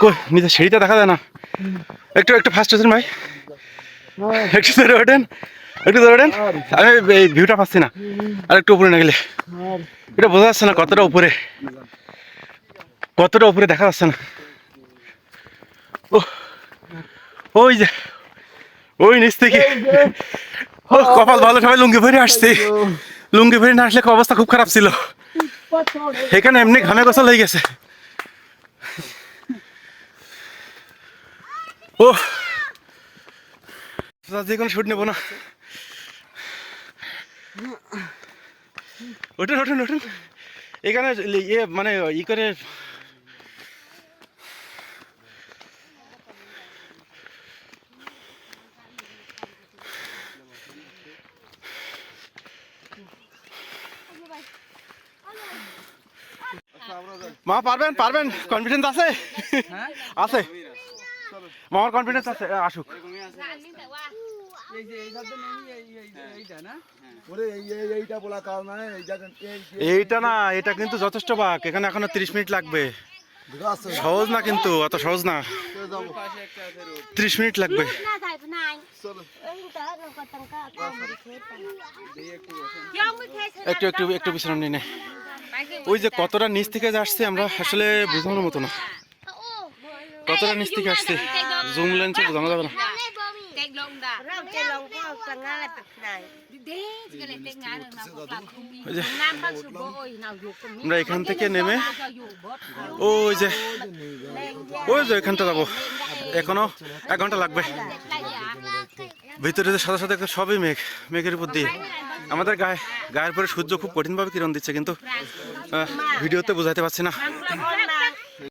কই নিচে সিঁড়িটা দেখা যায় না? একটু একটু ফাস্ট আছেন ভাই? একটু ধরে ওঠেন একটু ধরে ওঠেন। আমি এই ভিউটা পাচ্ছি না। আর একটু উপরে না গেলে। এটা বোঝা যাচ্ছে না কতটা উপরে। কতটা উপরে দেখা যাচ্ছে না। ও ওই যে ওই নিচ থেকে। ও কপাল ভালো সবাই লুঙ্গি ভরে আসছে। লুঙ্গি ফেরি না আসলে অবস্থা খুব খারাপ ছিল। এখানে এমনি ঘামে গোসল হয়ে গেছে। ও যে কোনো শুট নেব না। ওঠেন ওঠেন ওঠেন এখানে ইয়ে মানে ই করে মা পারবেন পারবেন? কনফিডেন্স আছে? আছে। মামার কনফিডেন্স আছে আসুক। এইটা না এটা কিন্তু যথেষ্ট বাক এখানে এখনও ত্রিশ মিনিট লাগবে। সহজ না কিন্তু, অত সহজ না। ত্রিশ মিনিট লাগবে। একটু একটু একটু বিশ্রাম নিয়ে ওই যে কতটা নিচ থেকে আসছে আমরা, আসলে বোঝানোর মতো না। কতটা নিচ থেকে আসছে? জুম লেন্সে বোঝানো যাবে না। এখান থেকে নেমে ওই যে ওই যে এখানটা যাব এখনও এক ঘণ্টা লাগবে ভিতরে সাদা সাদা সবই মেঘ মেঘের উপর দিয়ে আমাদের গায়ে গায়ের পরে সূর্য খুব কঠিনভাবে কিরণ দিচ্ছে কিন্তু ভিডিওতে বোঝাতে পারছি না